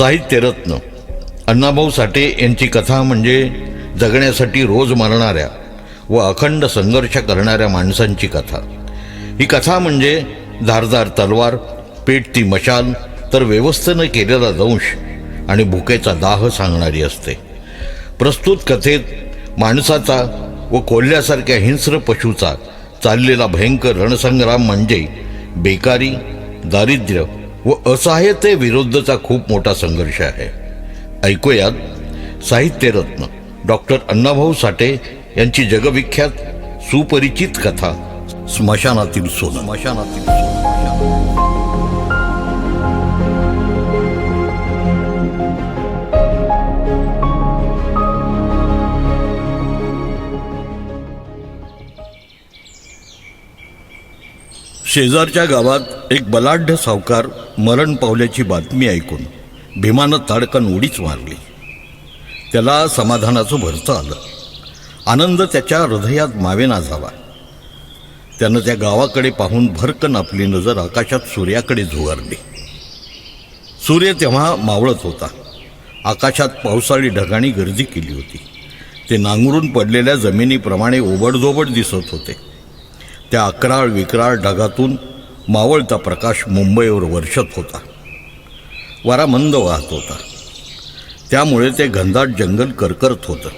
साहित्यरत्न अण्णाभाऊ साठे यांची कथा म्हणजे जगण्यासाठी रोज मरणाऱ्या व अखंड संघर्ष करणाऱ्या माणसांची कथा. ही कथा म्हणजे धारदार तलवार पेटती मशाल तर व्यवस्थेनं केलेला दंश आणि भुकेचा दाह सांगणारी असते. प्रस्तुत कथेत माणसाचा व कोल्ह्यासारख्या हिंस्र पशूचा चाललेला भयंकर रणसंग्राम म्हणजे बेकारी दारिद्र्य व असहाय्यतेविरुद्धचा खूप मोठा संघर्ष आहे. ऐकूयात साहित्यरत्न डॉक्टर अण्णाभाऊ साठे यांची जगविख्यात सुपरिचित कथा स्मशानातील सोनं. स्मशानातील शेजारच्या गावात एक बलाढ्य सावकार मरण पावल्याची बातमी ऐकून भीमानं ताडकन उडीच मारली. त्याला समाधानाचं भरतं आलं. आनंद त्याच्या हृदयात मावेना झाला. त्यानं त्या गावाकडे पाहून भरकन आपली नजर आकाशात सूर्याकडे झुगारली. सूर्य तेव्हा मावळत होता. आकाशात पावसाळी ढगाणी गर्दी केली होती. ते नांगरून पडलेल्या जमिनीप्रमाणे ओबडधोबड दिसत होते. त्या अकराळ विकराळ ढगातून मावळता प्रकाश मुंबईवर वर्षत होता. वारा मंद वाहत होता. त्यामुळे ते घनदाट जंगल करकरत होतं.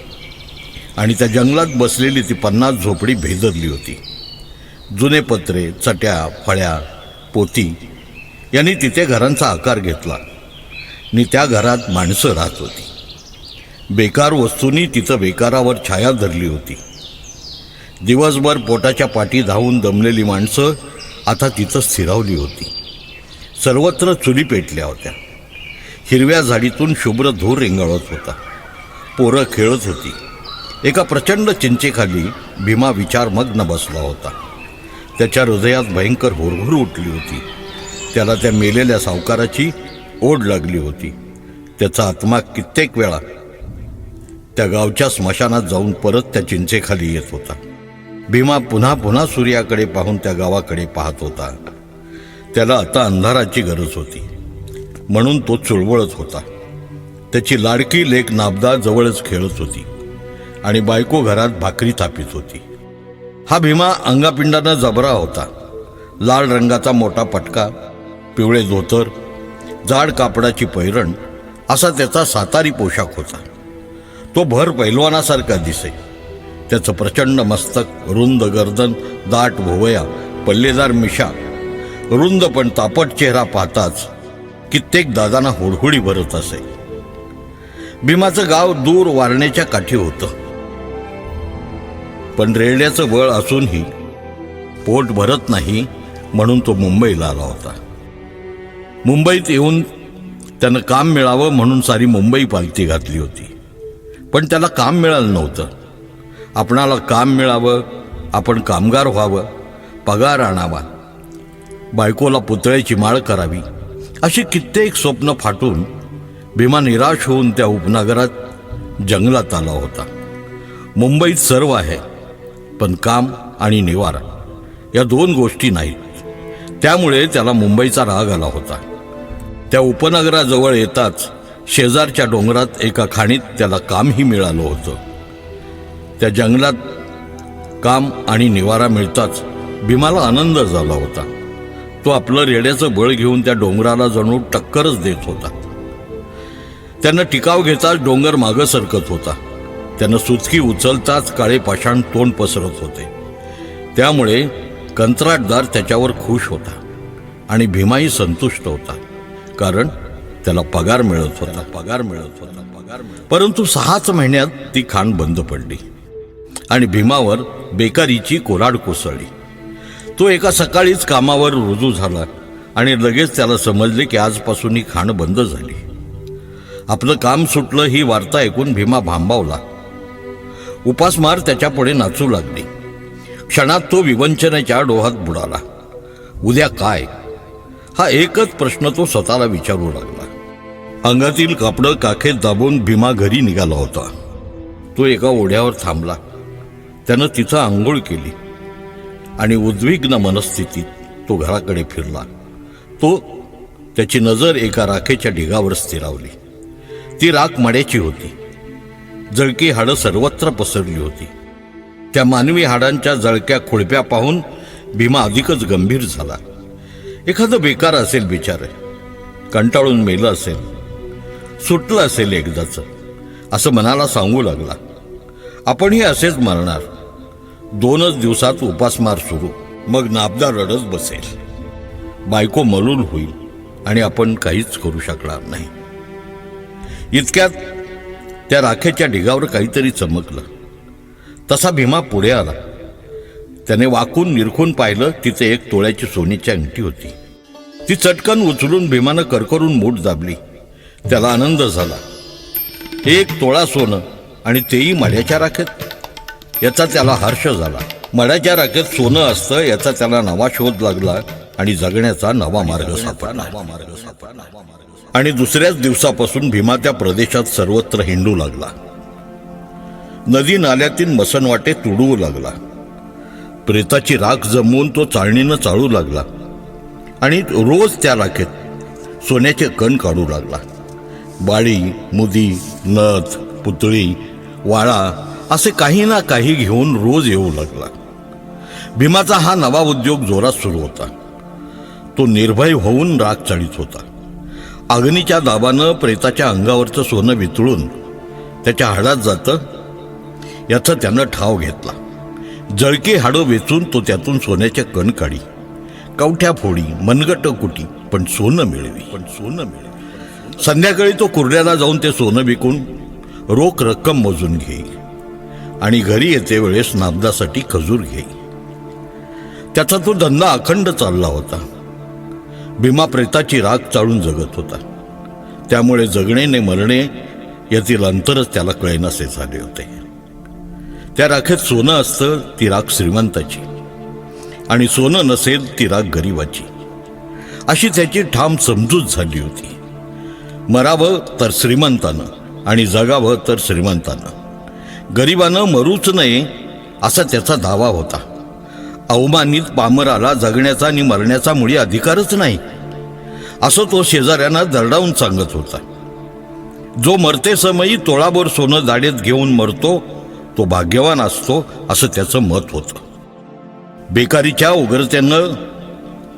आणि त्या जंगलात बसलेली ती पन्नास झोपडी भेदरली होती. जुने पत्रे चट्या फळ्या पोती यांनी तिथे घरांचा आकार घेतला. आणि त्या घरात माणसं राहत होती. बेकार वस्तूंनी तिथं बेकारावर छाया धरली होती. दिवसभर पोटाच्या पाठी धावून दमलेली माणसं आता तिथं स्थिरावली होती. सर्वत्र चुली पेटल्या होत्या. हिरव्या झाडीतून शुभ्र धूर रेंगाळत होता. पोरं खेळत होती. एका प्रचंड चिंचेखाली भीमा विचारमग्न बसला होता. त्याच्या हृदयात भयंकर हुरहुर उठली होती. त्याला त्या मेलेल्या सावकाराची ओढ लागली होती. त्याचा आत्मा कित्येक वेळा त्या गावच्या स्मशानात जाऊन परत त्या चिंचेखाली येत होता. भीमा पुन्हा पुन्हा सूर्याकडे पाहून त्या गावाकडे पाहत होता. त्याला आता अंधाराची गरज होती. म्हणून तो चुळवळत होता. त्याची लाडकी लेख नाबदा जवळच खेळत होती आणि बायको घरात भाकरी थापीत होती. हा भीमा अंगापिंडानं जबरा होता. लाल रंगाचा मोठा पटका पिवळे धोतर जाड कापडाची पैरण असा त्याचा सातारी पोशाख होता. तो भर पैलवानासारखा दिसे त्याचं प्रचंड मस्तक रुंद गर्दन दाट भोवया पल्लेदार मिशा. रुंद पण तापट चेहरा पाहताच कित्येक दादांना हुडहुडी भरत असे. भीमाचं गाव दूर वारण्याच्या काठी होतं. पण रेड्याचं बळ असूनही पोट भरत नाही म्हणून तो मुंबईला आला होता. मुंबईत येऊन त्यानं काम मिळावं म्हणून सारी मुंबई पालती घातली होती. पण त्याला काम मिळालं नव्हतं. आपणाला काम मिळावं आपण कामगार व्हावं पगार आणावा बायकोला पुतळ्याची माळ करावी अशी कित्येक स्वप्न फाटून भीमा निराश होऊन त्या उपनगरात जंगलात आला होता. मुंबईत सर्व आहे पण काम आणि निवारा या दोन गोष्टी नाहीत. त्यामुळे त्याला मुंबईचा राग आला होता. त्या उपनगराजवळ येताच शेजारच्या डोंगरात एका खाणीत त्याला कामही मिळालं होतं. त्या जंगलात काम आणि निवारा मिळताच भीमाला आनंद झाला होता. तो आपलं रेड्याचं बळ घेऊन त्या डोंगराला जणू टक्करच देत होता. त्यांना टिकाव घेताच डोंगर मागं सरकत होता. त्यानं सुचकी उचलताच काळे पाषाण तोंड पसरत होते. त्यामुळे कंत्राटदार त्याच्यावर खुश होता आणि भीमाही संतुष्ट होता. कारण त्याला पगार मिळत होता. पगार मिळत होता. पगार परंतु सहाच महिन्यात ती खाण बंद पडली. आणि भीमावर बेकारीची कोराड कोसळली. तो एका सकाळीच कामावर रुजू झाला आणि लगेच त्याला समजले की आजपासून ही खाण बंद झाली. आपलं काम सुटलं ही वार्ता ऐकून भीमा भांबावला. उपासमार त्याच्यापुढे नाचू लागली. क्षणात तो विवंचनेच्या डोहात बुडाला. उद्या काय? हा एकच प्रश्न तो स्वतःला विचारू लागला. अंगातील कापडं काखेत दाबून भीमा घरी निघाला होता. तो एका ओढ्यावर थांबला. त्यानं तिथं आंघोळ केली. आणि उद्विग्न मनस्थितीत तो घराकडे फिरला. तो त्याची नजर एका राखेच्या ढिगावर स्थिरावली. ती राख मड्याची होती. जळकी हाडं सर्वत्र पसरली होती. त्या मानवी हाडांच्या जळक्या खुळप्या पाहून भीमा अधिकच गंभीर झाला. एखादं बेकार असेल बिचारे. कंटाळून मेलं असेल. सुटलं असेल एकदाच. असं मनाला सांगू लागला. आपणही असेच मरणार. दोनच दिवसात उपासमार सुरू. मग नाबदा रडत बसेल. बायको मलूल होईल आणि आपण काहीच करू शकणार नाही. इतक्यात त्या राखेच्या ढिगावर काहीतरी चमकलं. तसा भीमा पुढे आला. त्याने वाकून निरखून पाहिलं तिथे एक तोळ्याची सोनीची अंगठी होती. ती चटकन उचलून भीमानं करकरून मूठ दाबली. त्याला आनंद झाला. एक तोळा सोनं आणि तेही मड्याच्या राखेत. याचा त्याला हर्ष झाला. मड्याच्या राखेत सोनं असतं याचा त्याला नवा शोध लागला आणि जगण्याचा नवा मार्ग सापडला. नवा मार्ग सापडला. आणि दुसऱ्याच दिवसापासून भीमा त्या प्रदेशात सर्वत्र हिंडू लागला. नदी नाल्यातील मसनवाटे तुडवू लागला. प्रेताची राख जमवून तो चाळणीनं चाळू लागला. आणि रोज त्या राखेत सोन्याचे कण काढू लागला. बाळी मुदी नथ पुतळी वाळा असे काही ना काही घेऊन रोज येऊ लागला. भीमाचा हा नवा उद्योग जोरात सुरू होता. तो निर्भय होऊन राग चाळीत होता. अग्नीच्या दाबानं प्रेताच्या अंगावरचं सोनं वितळून त्याच्या हाडात जातं याचा त्यानं ठाव घेतला. जळकी हाडं वेचून तो त्यातून सोन्याच्या कण काढी. कवठ्या फोडी मनगट कुटी पण सोनं मिळवी. पण सोनं मिळवी. संध्याकाळी तो कुर्ड्याला जाऊन ते सोनं विकून रोख रक्कम मोजून घेई आणि घरी येते वेळेस नाबदासाठी खजूर घेई. त्याचा तो धंदा अखंड चालला होता. भीमा प्रेताची राग चाळून जगत होता. त्यामुळे जगणे ने मरणे यातील अंतरच त्याला कळेनासे झाले होते. त्या राखेत सोनं असतं ती राख श्रीमंताची. आणि सोनं नसेल ती राख गरिबाची. अशी त्याची ठाम समजूत झाली होती. मरावं तर श्रीमंतानं आणि जगावं तर श्रीमंतानं. गरिबानं मरूच नये असा त्याचा दावा होता. अवमानित पामराला जगण्याचा आणि मरण्याचा मुळी अधिकारच नाही असं तो शेजाऱ्यांना दरडावून सांगत होता. जो मरते समयी तोळाभर सोनं जाडेत घेऊन मरतो तो भाग्यवान असतो असं त्याचं मत होतं. बेकारीच्या उग्रतेनं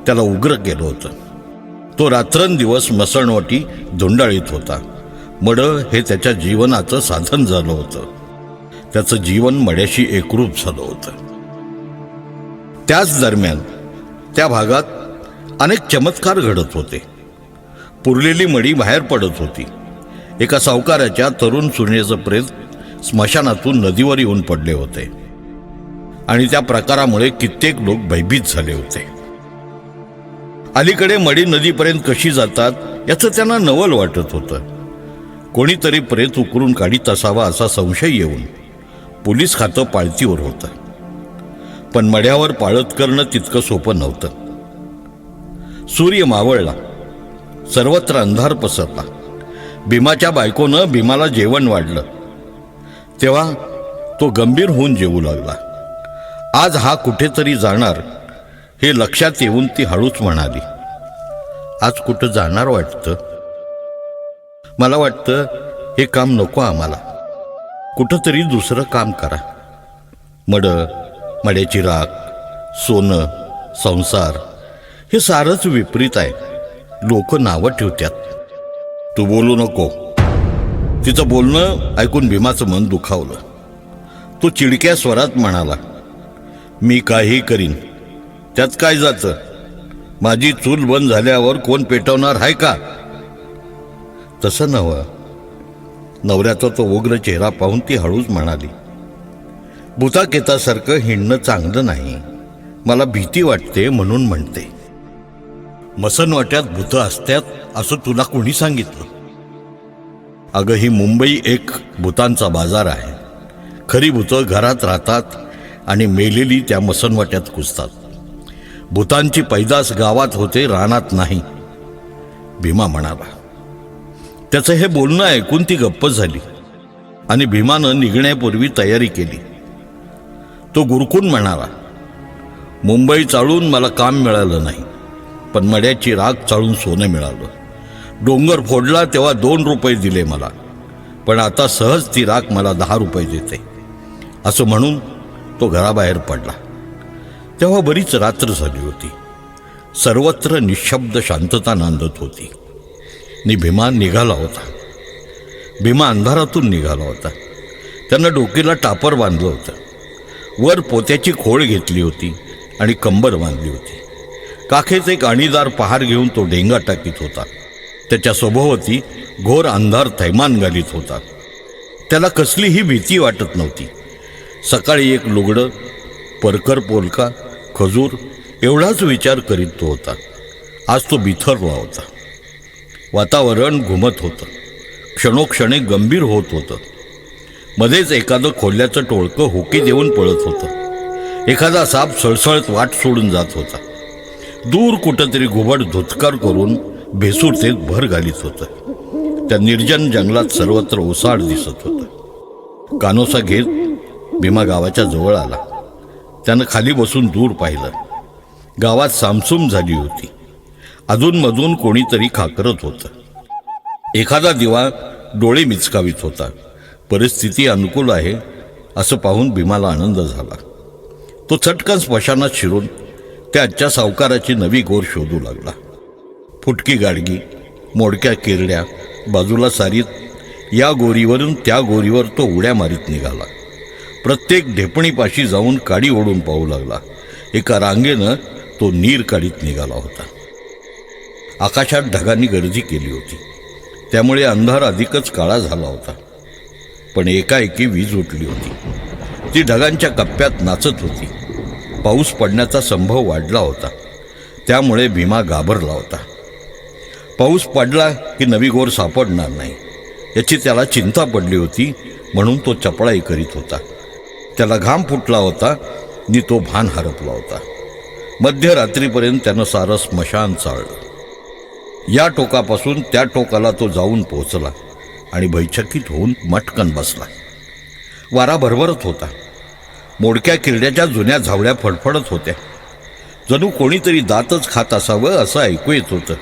त्याला उग्र केलं होतं. तो रात्रंदिवस मसणवटी धुंडाळीत होता. मड हे त्याच्या जीवनाचं साधन झालं होतं. त्याचं जीवन मड्याशी एकरूप झालं होतं. त्याच दरम्यान त्या भागात अनेक चमत्कार घडत होते. पुरलेली मडी बाहेर पडत होती. एका सावकाराच्या तरुण सुनेचं प्रेत स्मशानातून नदीवर येऊन पडले होते. आणि त्या प्रकारामुळे कित्येक लोक भयभीत झाले होते. अलीकडे मडी नदीपर्यंत कशी जातात याचं त्यांना नवल वाटत होतं. कोणीतरी प्रेत उकरून काढीत असावा असा संशय येऊन पोलीस खातं पाळतीवर होतं. पण मड्यावर पाळत करणं तितकं सोपं नव्हतं. सूर्य मावळला. सर्वत्र अंधार पसरला. भीमाच्या बायकोनं भीमाला जेवण वाढलं. तेव्हा तो गंभीर होऊन जेवू लागला. आज हा कुठेतरी जाणार हे लक्षात येऊन ती हळूच म्हणाली. आज कुठं जाणार वाटतं? मला वाटतं हे काम नको आम्हाला. कुठंतरी दुसरं काम करा. मड मड्याची राख सोनं संसार हे सारंच विपरीत आहे. लोक नावं ठेवतात तू बोलू नको. तिचं बोलणं ऐकून भीमाचं मन दुखावलं. तो चिडक्या स्वरात म्हणाला मी काही करीन. त्यात काय जातं? माझी चूल बंद झाल्यावर कोण पेटवणार आहे का? तसं नव्हं. नवऱ्याचा तो उग्र चेहरा पाहून ती हळूच म्हणाली भूताकेतासारखं हिंडणं चांगलं नाही. मला भीती वाटते म्हणून म्हणते. मसनवाट्यात भूतं असतात असं तुला कोणी सांगितलं? अगं ही मुंबई एक भूतांचा बाजार आहे. खरी भूतं घरात राहतात आणि मेलेली त्या मसनवाट्यात कुसतात भूतांची पैदास गावात होते रानात नाही. भीमा म्हणाला त्याचं हे बोलणं ऐकून ती गप्प झाली आणि भीमानं निघण्यापूर्वी तयारी केली. तो गुरकून म्हणाला मुंबई चाळून मला काम मिळालं नाही पण मड्याची राग चाळून सोनं मिळालं. डोंगर फोडला तेव्हा दोन रुपये दिले मला पण आता सहज ती राख मला दहा रुपये देते. असं म्हणून तो घराबाहेर पडला. तेव्हा बरीच रात्र झाली होती. सर्वत्र निशब्द शांतता नांदत होती. नि भीमा निघाला होता. भीमा अंधारातून निघाला होता. त्यानं डोकीला टापर बांधलं होतं. वर पोत्याची खोळ घेतली होती आणि कंबर बांधली होती. काखेच एक अणीदार पहार घेऊन तो डेंगा टाकीत होता. त्याच्या स्वभावती घोर अंधार थैमान घालीत होता. त्याला कसलीही भीती वाटत नव्हती. सकाळी एक लुगडं परकर पोलका खजूर एवढाच विचार करीत तो होता. आज तो बिथरला होता. वातावरण घुमत होतं. क्षणोक्षणी गंभीर होत होतं. मध्येच एखादं खोल्याचं टोळकं होकी देऊन पळत होतं. एखादा साप सळसळत वाट सोडून जात होता. दूर कुठंतरी घुबड धुतकार करून भेसूरतेत भर घालीत होतं. त्या निर्जन जंगलात सर्वत्र ओसाड दिसत होतं. कानोसा घेत भीमा गावाच्या जवळ आला. त्यानं खाली बसून दूर पाहिलं. गावात सामसूम झाली होती. अधूनमधून कोणीतरी खाकरत होतं. एखादा दिवा डोळे मिचकावीत होता. परिस्थिती अनुकूल आहे असं पाहून भीमाला आनंद झाला. तो चटकन स्मशानात शिरून त्या आजच्या सावकाराची नवी गोर शोधू लागला. फुटकी गाडगी मोडक्या किरड्या बाजूला सारीत या गोरीवरून त्या गोरीवर तो उड्या मारीत निघाला. प्रत्येक ढेपणीपाशी जाऊन काडी ओढून पाहू लागला. एका रांगेनं तो नीर काढीत निघाला होता. आकाशात ढगांनी गर्दी केली होती. त्यामुळे अंधार अधिकच काळा झाला होता. पण एकाएकी वीज उठली होती. ती ढगांच्या कप्प्यात नाचत होती. पाऊस पडण्याचा संभव वाढला होता. त्यामुळे भीमा घाबरला होता. पाऊस पडला की नवी गोर सापडणार नाही. याची त्याला चिंता पडली होती म्हणून तो चपळाई करीत होता. त्याला घाम फुटला होता नि तो भान हरपला होता. मध्यरात्रीपर्यंत त्यानं सारं स्मशान चाळलं. या टोकापासून त्या टोकाला तो जाऊन पोहोचला आणि भैचकित होऊन मटकन बसला. वारा भरभरत होता. मोडक्या किरड्याच्या जुन्या झावळ्या फडफडत होत्या. जणू कोणीतरी दातच खात असावं असं ऐकू येत होतं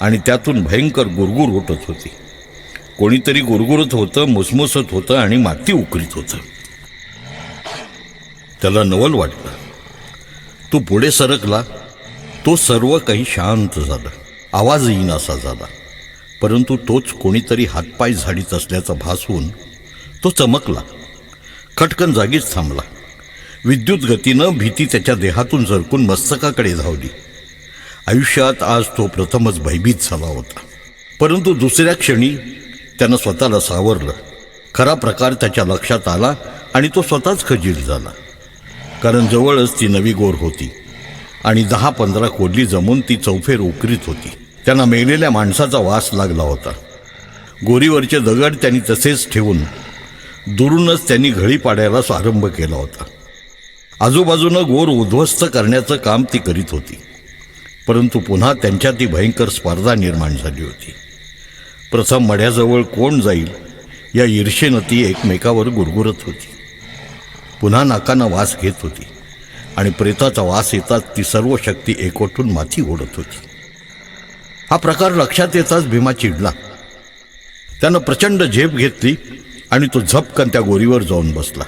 आणि त्यातून भयंकर गुरगुर उठत होती. कोणीतरी गुरगुरत होतं मुसमुसत होतं आणि माती उकरीत होतं. त्याला नवल वाटलं. तो पुढे सरकला. तो सर्व काही शांत झालं. आवाज येईनासा झाला परंतु तोच कोणीतरी हातपाय झाडीत असल्याचा भास होऊन तो चमकला. खटकन जागीच थांबला. विद्युत गतीनं भीती त्याच्या देहातून झरकून मस्तकाकडे धावली. आयुष्यात आज तो प्रथमच भयभीत झाला होता. परंतु दुसऱ्या क्षणी त्यानं स्वतःला सावरलं. खरा प्रकार त्याच्या लक्षात आला आणि तो स्वतःच खजील झाला. कारण जवळच ती नवी गोर होती आणि दहा पंधरा कोडली जमून ती चौफेर उकरीत होती. त्यांना मेलेल्या माणसाचा वास लागला होता. गोरीवरचे दगड त्यांनी तसेच ठेवून दुरूनच त्यांनी घळी पाडायला आरंभ केला होता. आजूबाजूनं गोर उद्ध्वस्त करण्याचं काम ती करीत होती. परंतु पुन्हा त्यांच्यात ती भयंकर स्पर्धा निर्माण झाली होती. प्रथम मढ्याजवळ कोण जाईल या ईर्षेनं ती एकमेकावर गुरगुरत होती. पुन्हा नाकानं वास घेत होती आणि प्रेताचा वास येताच ती सर्व शक्ती एकवटून माथी ओढत होती. हा प्रकार लक्षात येताच भीमा चिडला. त्यानं प्रचंड झेप घेतली आणि तो झपकन त्या गोरीवर जाऊन बसला.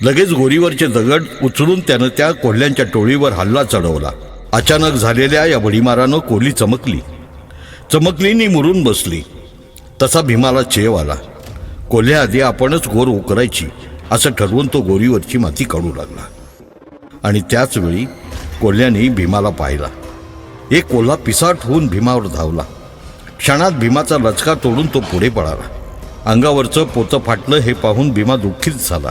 लगेच गोरीवरचे दगड उचलून त्यानं त्या कोल्ह्यांच्या टोळीवर हल्ला चढवला. अचानक झालेल्या या बडीमारानं कोली चमकली. चमकलीनी मुरून बसली. तसा भीमाला चेव आला. कोल्ह्याआधी आपणच गोर उकरायची असं ठरवून तो गोरीवरची माती काढू लागला. आणि त्याचवेळी कोल्ह्याने भीमाला पाहिला. एक कोल्हा पिसाट होऊन भीमावर धावला. क्षणात भीमाचा लचका तोडून तो पुढे पळाला. अंगावरचं पोतं फाटलं हे पाहून भीमा दुःखीत झाला.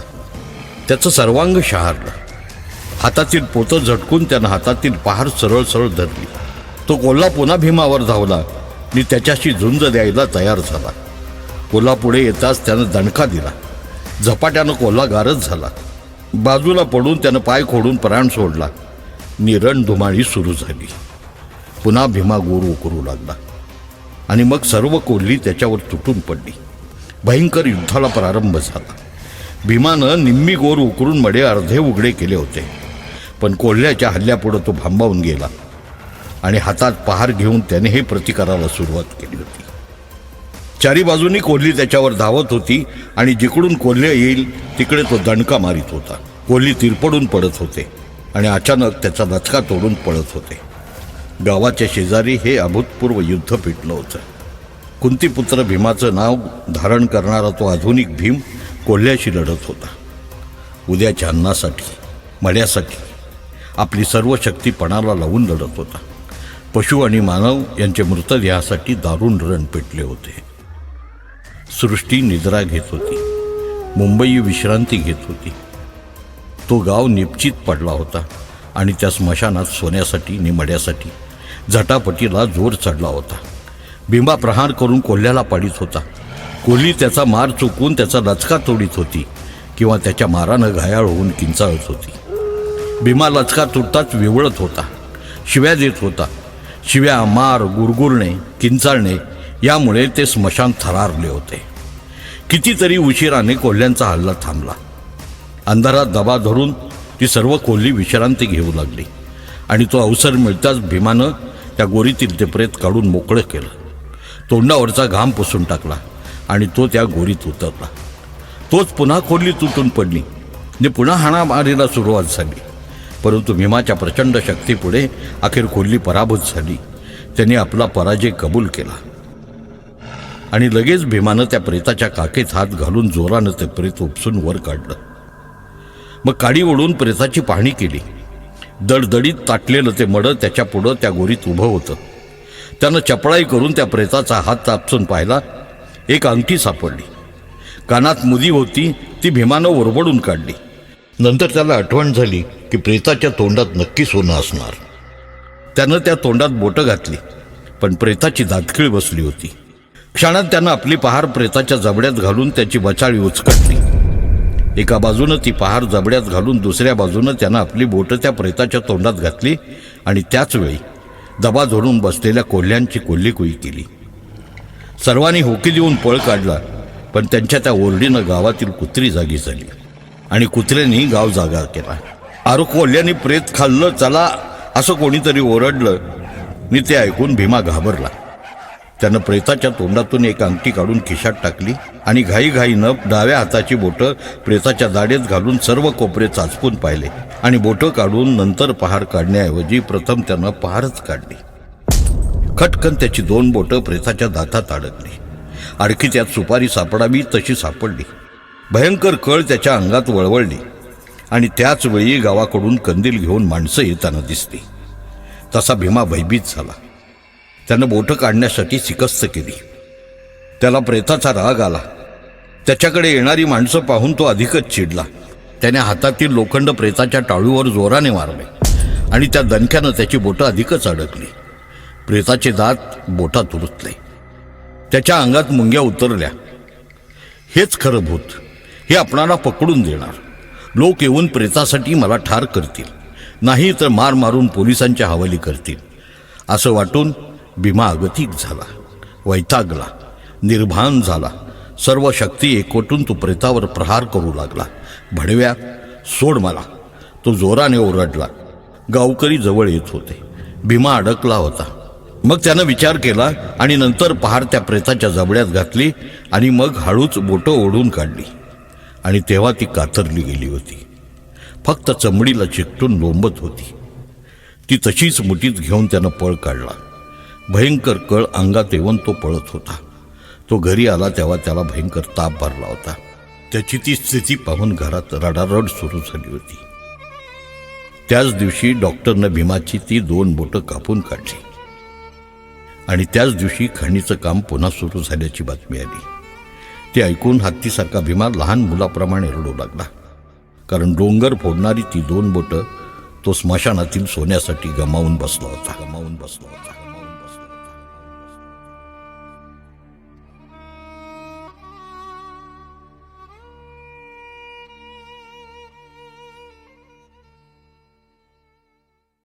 त्याचं सर्वांग शहारलं. हातातील पोतं झटकून त्यानं हातातील पहार सरळ सरळ धरली. तो कोल्हा पुन्हा भीमावर धावला. आणि त्याच्याशी झुंज द्यायला तयार झाला. कोल्हा पुढे येताच त्यानं दणका दिला. झपाट्यानं कोल्हा गारच झाला. बाजूला पडून त्यानं पाय खोडून प्राण सोडला. निरण धुमाळी सुरू झाली. पुन्हा भीमा गोर उकरू लागला. आणि मग सर्व कोल्ही त्याच्यावर तुटून पडली. भयंकर युद्धाला प्रारंभ झाला. भीमानं निम्मी गोर उकरून मडे अर्धे उघडे केले होते. पण कोल्ह्याच्या हल्ल्यापुढं तो भांबावून गेला. आणि हातात पहार घेऊन त्याने हे प्रतिकाराला सुरुवात केली होती. चारी बाजूनी कोल्ही त्याच्यावर धावत होती आणि जिकडून कोल्हे येईल तिकडे तो दणका मारित होता. कोल्ही तिरपडून पडत होते आणि अचानक त्याचा लचका तोडून पळत होते. गावाच्या शेजारी हे अभूतपूर्व युद्ध पेटलं होतं. कुंतीपुत्र भीमाचं नाव धारण करणारा तो आधुनिक भीम कोल्ह्याशी लढत होता. उद्याच्या अन्नासाठी मड्यासाठी आपली सर्व शक्ती पणाला लावून लढत होता. पशु आणि मानव यांचे मृतदेहासाठी दारुण रण पेटले होते. सृष्टी निद्रा घेत होती. मुंबई विश्रांती घेत होती. तो गाव निपचित पडला होता आणि त्या स्मशानात सोन्यासाठी निमड्यासाठी झटापटीला जोर चढला होता. भीमा प्रहार करून कोल्ह्याला पाडीत होता. कोल्ही त्याचा मार चुकून त्याचा लचका तोडीत होती किंवा त्याच्या मारानं घायाळ होऊन किंचाळत होती. भीमा लचका तुटताच विवळत होता. शिव्या देत होता. शिव्या मार गुरगुरणे किंचाळणे यामुळे ते स्मशान थरारले होते. कितीतरी उशिराने कोल्ह्यांचा हल्ला थांबला. अंधारात दबा धरून ती सर्व कोल्ही विश्रांती घेऊ लागली आणि तो अवसर मिळताच भीमानं त्या गोरीतील ते प्रेत काढून मोकळं केलं. तोंडावरचा घाम पुसून टाकला आणि तो त्या गोरीत उतरला. तोच पुन्हा खोली तुटून पडली. आणि पुन्हा हाणामारीला सुरुवात झाली. परंतु भीमाच्या प्रचंड शक्तीपुढे अखेर खोली पराभूत झाली. त्याने आपला पराजय कबूल केला. आणि लगेच भीमानं त्या प्रेताच्या काकेत हात घालून जोरानं ते प्रेत उपसून वर काढलं. मग काडी ओढून प्रेताची पाहणी केली. दडदडीत ताटलेलं ते मडं त्याच्या पुढं त्या गोरीत उभं होतं. त्यानं चपळाई करून त्या प्रेताचा हात तापसून पाहिला. एक अंगठी सापडली. कानात मुदी होती ती भीमानं ओरबडून काढली. नंतर त्याला आठवण झाली की प्रेताच्या तोंडात नक्की सोनं असणार. त्यानं त्या तोंडात बोटं घातली पण प्रेताची दातखीळ बसली होती. क्षणात त्यानं आपली पहार प्रेताच्या जबड्यात घालून त्याची बचाळी उचकटली. एका बाजूनं ती पहार जबड्यात घालून दुसऱ्या बाजूनं त्यानं आपली बोटं त्या प्रेताच्या तोंडात घातली आणि त्याचवेळी दबा झोडून बसलेल्या कोल्ह्यांची कोल्हीकुई केली. सर्वांनी होकी देऊन पळ काढला पण त्यांच्या त्या ओरडीनं गावातील कुत्री जागी झाली आणि कुत्र्यांनी गाव जागा केला. आरो कोल्ह्यांनी प्रेत खाल्लं चला असं कोणीतरी ओरडलं. मी ते ऐकून भीमा घाबरला. त्यानं प्रेताच्या तोंडातून एक अंगठी काढून खिशात टाकली आणि घाईघाईनं डाव्या हाताची बोटं प्रेताच्या दाढेत घालून सर्व कोपरे चाचपून पाहिले आणि बोटं काढून नंतर पहार काढण्याऐवजी प्रथम त्यानं पहारच काढली. खटकन त्याची दोन बोटं प्रेताच्या दातात अडकली. आणखी त्यात सुपारी सापडावी तशी सापडली. भयंकर कळ त्याच्या अंगात वळवळली आणि त्याचवेळी गावाकडून कंदील घेऊन माणसं येताना दिसली. तसा भीमा भयभीत झाला. त्यानं बोटं काढण्यासाठी शिकस्त केली. त्याला प्रेताचा राग आला. त्याच्याकडे येणारी माणसं पाहून तो अधिकच चिडला. त्याने हातातील लोखंड प्रेताच्या टाळूवर जोराने मारले आणि त्या दणक्यानं त्याची बोटं अधिकच अडकली. प्रेताचे दात बोटात उरतले. त्याच्या अंगात मुंग्या उतरल्या. हेच खरं भूत. हे आपणाला पकडून देणार. लोक येऊन प्रेतासाठी मला ठार करतील. नाही तर मार मारून पोलिसांच्या हवाली करतील. असं वाटून भीमा अगतिक झाला. वैतागला. निर्भान झाला. सर्व शक्ती एकवटून तो प्रेतावर प्रहार करू लागला. भडव्या सोड मला. तो जोराने ओरडला. गावकरी जवळ येत होते. भीमा अडकला होता. मग त्यानं विचार केला आणि नंतर पहार त्या प्रेताच्या जबड्यात घातली आणि मग हळूच बोटं ओढून काढली. आणि तेव्हा ती कातरली गेली होती. फक्त चमडीला चिकटून लोंबत होती. ती तशीच मुठीत घेऊन त्यानं पळ काढला. भयंकर कळ अंगात येऊन तो पळत होता. तो घरी आला तेव्हा त्याला भयंकर ताप भरला होता. त्याची ती स्थिती पाहून घरात रडारड सुरू झाली होती. त्याच दिवशी डॉक्टरनं भीमाची ती दोन बोटं कापून काढली. आणि त्याच दिवशी खणीचं काम पुन्हा सुरू झाल्याची बातमी आली. ते ऐकून हत्तीसारखा भीमा लहान मुलाप्रमाणे रडू लागला. कारण डोंगर फोडणारी ती दोन बोटं तो स्मशानातील सोन्यासाठी गमावून बसला होता. गमावून बसला होता.